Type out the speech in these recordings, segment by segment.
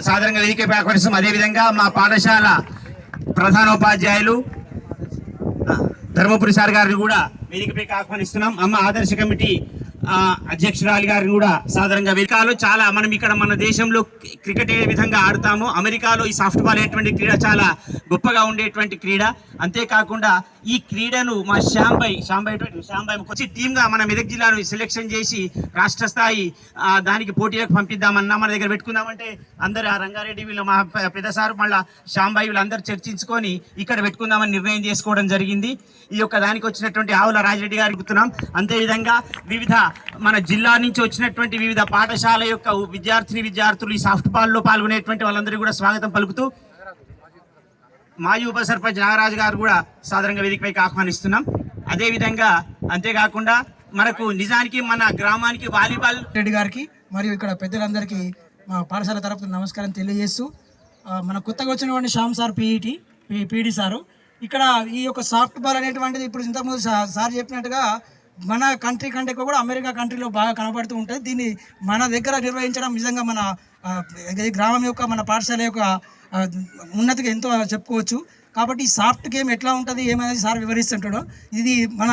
సాధారణంగా వేదికపై ఆహ్వానిస్తాం అదేవిధంగా మా పాఠశాల ప్రధానోపాధ్యాయులు ధర్మపురి సార్ గారిని కూడా వేదికపైకి ఆహ్వానిస్తున్నాం. అమ్మ ఆదర్శ కమిటీ అధ్యక్షురాలు గారిని కూడా సాధారణంగా అమెరికాలో చాలా మనం ఇక్కడ మన దేశంలో క్రికెట్ ఏ విధంగా ఆడతామో అమెరికాలో ఈ సాఫ్ట్ బాల్ అనేటువంటి క్రీడ చాలా గొప్పగా ఉండేటువంటి క్రీడ. అంతేకాకుండా ఈ క్రీడను మా శ్యాంబాయ్ శ్యాంబాయ్ శ్యాంబాయ్ వచ్చి టీమ్గా మన మెదక్ జిల్లాను సెలెక్షన్ చేసి రాష్ట్ర స్థాయి దానికి పోటీలకు పంపిద్దామన్నా మన దగ్గర పెట్టుకుందామంటే అందరు ఆ రంగారెడ్డి వీళ్ళు మా పె- పెద్ద సార్ మళ్ళా శ్యాంబాయి వీళ్ళందరూ చర్చించుకొని ఇక్కడ పెట్టుకుందామని నిర్ణయం చేసుకోవడం జరిగింది. ఈ యొక్క దానికి వచ్చినటువంటి ఆవుల రాజరెడ్డి గారికి గుర్తున్నాం. అంతేవిధంగా వివిధ మన జిల్లా నుంచి వచ్చినటువంటి వివిధ పాఠశాల యొక్క విద్యార్థిని విద్యార్థులు ఈ సాఫ్ట్ బాల్లో పాల్గొనేటువంటి వాళ్ళందరికీ కూడా స్వాగతం పలుకుతూ మాజీ ఉప సర్పంచ్ నాగరాజు గారు కూడా సాధారణంగా వేదికపైకి ఆహ్వానిస్తున్నాం. అదేవిధంగా అంతేకాకుండా మనకు నిజానికి మన గ్రామానికి వాలీబాల్ రెడ్డి గారికి మరియు ఇక్కడ పెద్దలందరికీ మా పాఠశాల తరపున నమస్కారం తెలియజేస్తూ మన కొత్తగా వచ్చినటువంటి Shyam sir PET PET sir. ఇక్కడ ఈ యొక్క సాఫ్ట్ బాల్ అనేటువంటిది ఇప్పుడు ఇంతకుముందు సార్ చెప్పినట్టుగా మన కంట్రీ కంటే కూడా అమెరికా కంట్రీలో బాగా కనబడుతూ ఉంటుంది. దీన్ని మన దగ్గర నిర్వహించడం నిజంగా మన గ్రామం యొక్క మన పాఠశాల యొక్క ఉన్నతిగా ఎంతో చెప్పుకోవచ్చు. కాబట్టి ఈ సాఫ్ట్ గేమ్ ఎట్లా ఉంటుంది ఏమనేది సార్ వివరిస్తుంటాడు. ఇది మన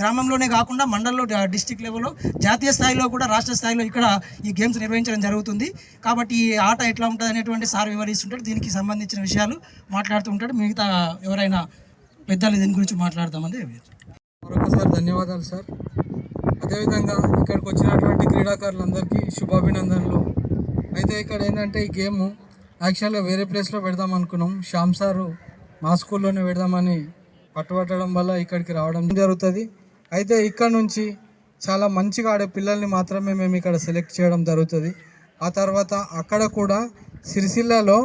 గ్రామంలోనే కాకుండా మండల్లో డిస్టిక్ లెవెల్లో జాతీయ స్థాయిలో కూడా రాష్ట్ర స్థాయిలో ఇక్కడ ఈ గేమ్స్ నిర్వహించడం జరుగుతుంది. కాబట్టి ఈ ఆట ఎట్లా ఉంటుంది అనేటువంటి సార్ వివరిస్తుంటాడు. దీనికి సంబంధించిన విషయాలు మాట్లాడుతూ ఉంటాడు. మిగతా ఎవరైనా పెద్దలు దీని గురించి మాట్లాడతామని మరొకసారి ధన్యవాదాలు సార్. అదేవిధంగా ఇక్కడికి వచ్చినటువంటి క్రీడాకారులందరికీ శుభాభినందనలు. అయితే ఇక్కడ ఏంటంటే ఈ గేమ్ యాక్చువల్గా వేరే ప్లేస్లో పెడదాం అనుకున్నాం. శ్యామ్ సారు మా స్కూల్లోనే పెడదామని పట్టుబట్టడం వల్ల ఇక్కడికి రావడం జరుగుతుంది. అయితే ఇక్కడ నుంచి చాలా మంచిగా ఆడే పిల్లల్ని మాత్రమే మేము ఇక్కడ సెలెక్ట్ చేయడం జరుగుతుంది. ఆ తర్వాత అక్కడ కూడా సిరిసిల్లలో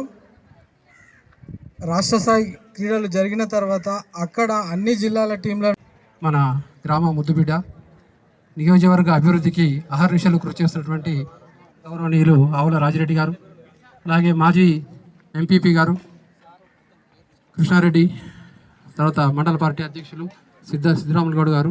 రాష్ట్ర స్థాయి క్రీడలు జరిగిన తర్వాత అక్కడ అన్ని జిల్లాల టీంల మన గ్రామ ముద్దుబిడ్డ నియోజకవర్గ అభివృద్ధికి అహర్నిశలు కృషి చేస్తున్నటువంటి గౌరవనీయులు ఆవుల రాజిరెడ్డి గారు అలాగే మాజీ ఎంపీపీ గారు కృష్ణారెడ్డి తర్వాత మండల పార్టీ అధ్యక్షులు సిద్ధ సిద్ధరాములు గౌడ్ గారు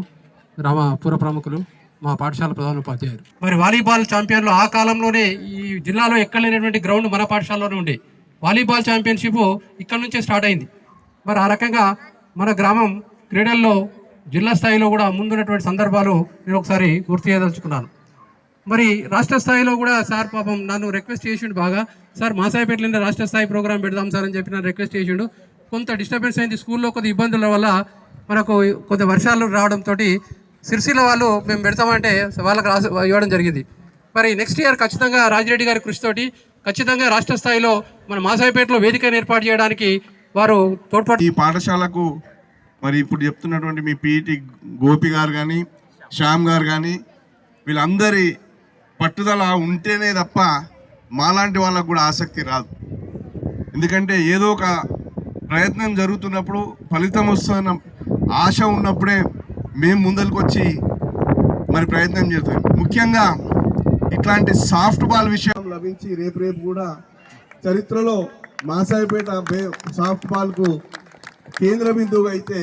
గ్రామ పూర్వ ప్రముఖులు మా పాఠశాల ప్రధానోపాధ్యాయులు. మరి వాలీబాల్ ఛాంపియన్లు ఆ కాలంలోనే ఈ జిల్లాలో ఎక్కడ లేనటువంటి గ్రౌండ్ మన పాఠశాలలోనే ఉండే. వాలీబాల్ ఛాంపియన్షిప్ ఇక్కడ నుంచే స్టార్ట్ అయింది. మరి ఆ రకంగా మన గ్రామం క్రీడల్లో జిల్లా స్థాయిలో కూడా ముందున్నటువంటి సందర్భాలు నేను ఒకసారి గుర్తు చేయదలుచుకున్నాను. మరి రాష్ట్ర స్థాయిలో కూడా సార్ పాపం నన్ను రిక్వెస్ట్ చేసిండు బాగా. సార్ మాసాయిపేటలో రాష్ట్ర స్థాయి ప్రోగ్రామ్ పెడదాం సార్ అని చెప్పి నన్ను రిక్వెస్ట్ చేసిండు. కొంత డిస్టర్బెన్స్ అయింది స్కూల్లో కొద్ది ఇబ్బందుల వల్ల మనకు కొద్ది వర్షాలు రావడంతో సిరిసిల్ల వాళ్ళు మేము పెడతామంటే వాళ్ళకి రాసి ఇవ్వడం జరిగింది. మరి నెక్స్ట్ ఇయర్ ఖచ్చితంగా రాజిరెడ్డి గారి కృషితోటి ఖచ్చితంగా రాష్ట్ర స్థాయిలో మన మాసాయిపేటలో వేదికను ఏర్పాటు చేయడానికి వారు తోడ్పాటు ఈ పాఠశాలకు మరి ఇప్పుడు చెప్తున్నటువంటి మీ పీఈటి గోపి గారు కానీ శ్యామ్ గారు కానీ వీళ్ళందరి పట్టుదల ఉంటేనే తప్ప మాలాంటి వాళ్ళకు కూడా ఆసక్తి రాదు. ఎందుకంటే ఏదో ఒక ప్రయత్నం జరుగుతున్నప్పుడు ఫలితం వస్తున్న ఆశ ఉన్నప్పుడే మేము ముందరికి వచ్చి మరి ప్రయత్నం చేస్తాం. ముఖ్యంగా ఇట్లాంటి సాఫ్ట్ బాల్ విషయం లభించి రేపు రేపు కూడా చరిత్రలో మాసాయిపేట సాఫ్ట్ బాల్కు కేంద్ర బిందువుగా అయితే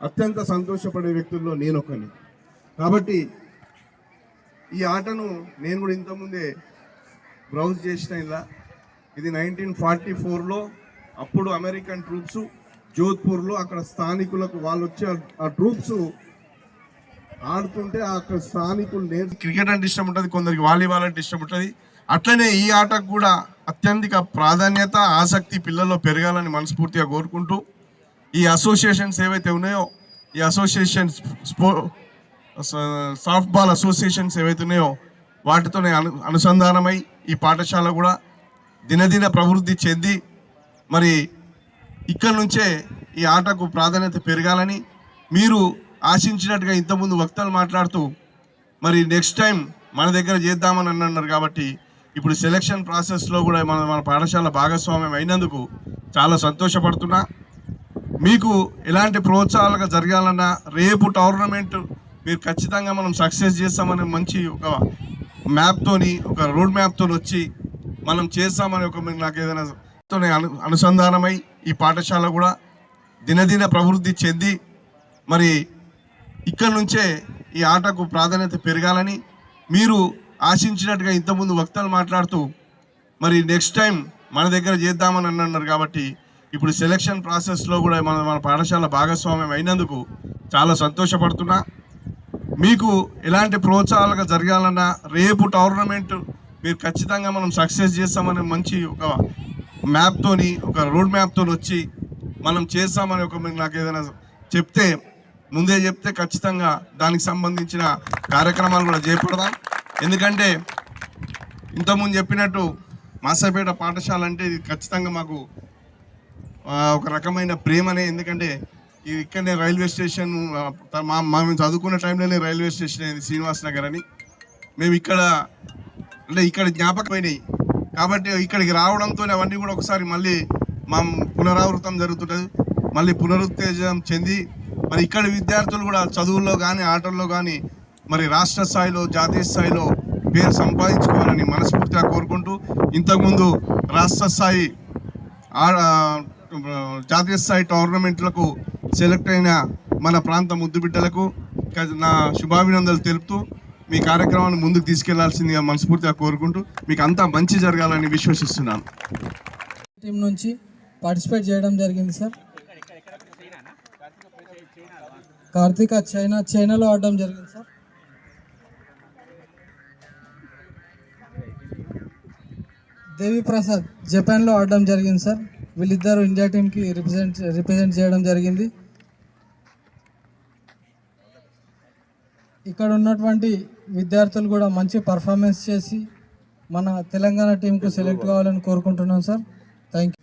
అత్యంత సంతోషపడే వ్యక్తుల్లో నేను ఒకని కాబట్టి ఈ ఆటను నేను కూడా ఇంతకుముందే బ్రౌజ్ చేసిన ఇలా. ఇది నైన్టీన్ ఫార్టీ ఫోర్లో అప్పుడు అమెరికన్ ట్రూప్స్ జోధ్పూర్లో అక్కడ స్థానికులకు వాళ్ళు వచ్చే ఆ- ట్రూప్స్ ఆడుతుంటే అక్కడ స్థానికులు నేను క్రికెట్ అంటే ఇష్టం ఉంటుంది కొందరికి వాలీబాల్ అంటే ఇష్టం ఉంటుంది. అట్లనే ఈ ఆటకు కూడా అత్యధిక ప్రాధాన్యత ఆసక్తి పిల్లల్లో పెరగాలని మనస్ఫూర్తిగా కోరుకుంటూ ఈ అసోసియేషన్స్ ఏవైతే ఉన్నాయో ఈ అసోసియేషన్ స్పో సాఫ్ట్ బాల్ అసోసియేషన్స్ ఏవైతే ఉన్నాయో వాటితోనే అను అనుసంధానమై ఈ పాఠశాల కూడా దినదిన ప్రవృద్ధి చెంది మరి ఇక్కడ నుంచే ఈ ఆటకు ప్రాధాన్యత పెరగాలని మీరు ఆశించినట్టుగా ఇంతకుముందు వక్తలు మాట్లాడుతూ మరి నెక్స్ట్ టైం మన దగ్గర చేద్దామని అన్నారు కాబట్టి ఇప్పుడు సెలక్షన్ ప్రాసెస్లో కూడా మన మన పాఠశాల భాగస్వామ్యం అయినందుకు చాలా సంతోషపడుతున్నా. మీకు ఎలాంటి ప్రోత్సాహాలుగా జరగాలన్నా రేపు టోర్నమెంట్ మీరు ఖచ్చితంగా మనం సక్సెస్ చేస్తామని మంచి ఒక మ్యాప్తోని ఒక రోడ్ మ్యాప్తో వచ్చి మనం చేస్తామని ఒక మీరు నాకు ఏదైనా అను అనుసంధానమై ఈ పాఠశాల కూడా దినదిన ప్రవృద్ధి చెంది మరి ఇక్కడ నుంచే ఈ ఆటకు ప్రాధాన్యత పెరగాలని మీరు ఆశించినట్టుగా ఇంతకుముందు వక్తలు మాట్లాడుతూ మరి నెక్స్ట్ టైం మన దగ్గర చేద్దామని అన్నారు కాబట్టి ఇప్పుడు సెలక్షన్ ప్రాసెస్లో కూడా మన మన పాఠశాల భాగస్వామ్యం అయినందుకు చాలా సంతోషపడుతున్నా. మీకు ఎలాంటి ప్రోత్సాహాలుగా జరగాలన్నా రేపు టోర్నమెంట్ మీరు ఖచ్చితంగా మనం సక్సెస్ చేస్తామని మంచి ఒక మ్యాప్తోని ఒక రోడ్ మ్యాప్తో వచ్చి మనం చేస్తామని ఒక మీరు నాకు ఏదైనా చెప్తే ముందే చెప్తే ఖచ్చితంగా దానికి సంబంధించిన కార్యక్రమాలు కూడా చేపడదాం. ఎందుకంటే ఇంతకుముందు చెప్పినట్టు మాసాపేట పాఠశాల అంటే ఇది ఖచ్చితంగా మాకు ఒక రకమైన ప్రేమనే. ఎందుకంటే ఇక్కడనే రైల్వే స్టేషన్ మా మేము చదువుకున్న టైంలోనే రైల్వే స్టేషన్ అయింది శ్రీనివాస్ నగర్ అని. మేము ఇక్కడ అంటే ఇక్కడ జ్ఞాపకమైనవి కాబట్టి ఇక్కడికి రావడంతో అవన్నీ కూడా ఒకసారి మళ్ళీ మా పునరావృతం జరుగుతుంటుంది మళ్ళీ పునరుత్తేజం చెంది మరి ఇక్కడ విద్యార్థులు కూడా చదువుల్లో కానీ ఆటల్లో కానీ మరి రాష్ట్ర స్థాయిలో జాతీయ స్థాయిలో పేరు సంపాదించుకోవాలని మనస్ఫూర్తిగా కోరుకుంటూ ఇంతకుముందు రాష్ట్ర స్థాయి జాతీయ స్థాయి టోర్నమెంట్లకు సెలెక్ట్ అయిన మన ప్రాంత ముద్దు బిడ్డలకు నా శుభాభినందనలు తెలుపుతూ మీ కార్యక్రమాన్ని ముందుకు తీసుకెళ్ళాల్సిందిగా మనస్ఫూర్తిగా కోరుకుంటూ మీకు అంతా మంచి జరగాలని విశ్వసిస్తున్నాను. టీం నుంచి పార్టిసిపేట్ చేయడం జరిగింది సార్. కార్తీక చైనా చైనాలో ఆడడం జరిగింది సార్. దేవి ప్రసాద్ జపాన్లో ఆడడం జరిగింది సార్. వీళ్ళిద్దరు ఇండియా టీంకి రిప్రజెంట్ రిప్రజెంట్ చేయడం జరిగింది. ఇక్కడ ఉన్నటువంటి విద్యార్థులు కూడా మంచి పర్ఫార్మెన్స్ చేసి మన తెలంగాణ టీంకు సెలెక్ట్ కావాలని కోరుకుంటున్నాం సార్ థ్యాంక్ యూ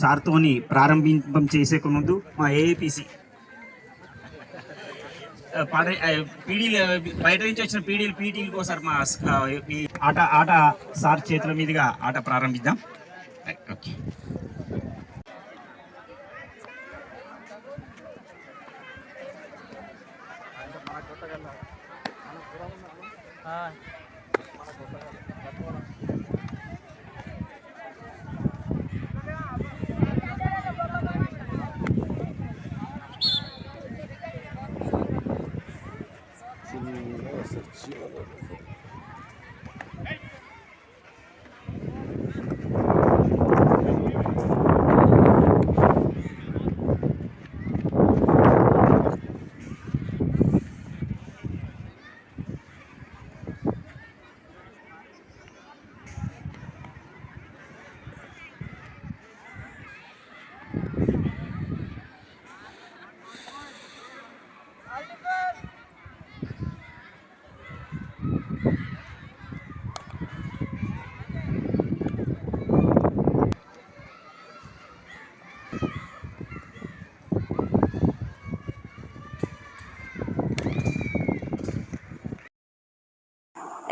సార్తోని ప్రారంభింపం చేసే ముందు మా ఏఏపిసి పీడీలు బయట నుంచి వచ్చిన పీడీలు పీటీలు కోసం మా ఈ ఆట ఆట సార్ చేతుల మీదుగా ఆట ప్రారంభిద్దాం. ఓకే.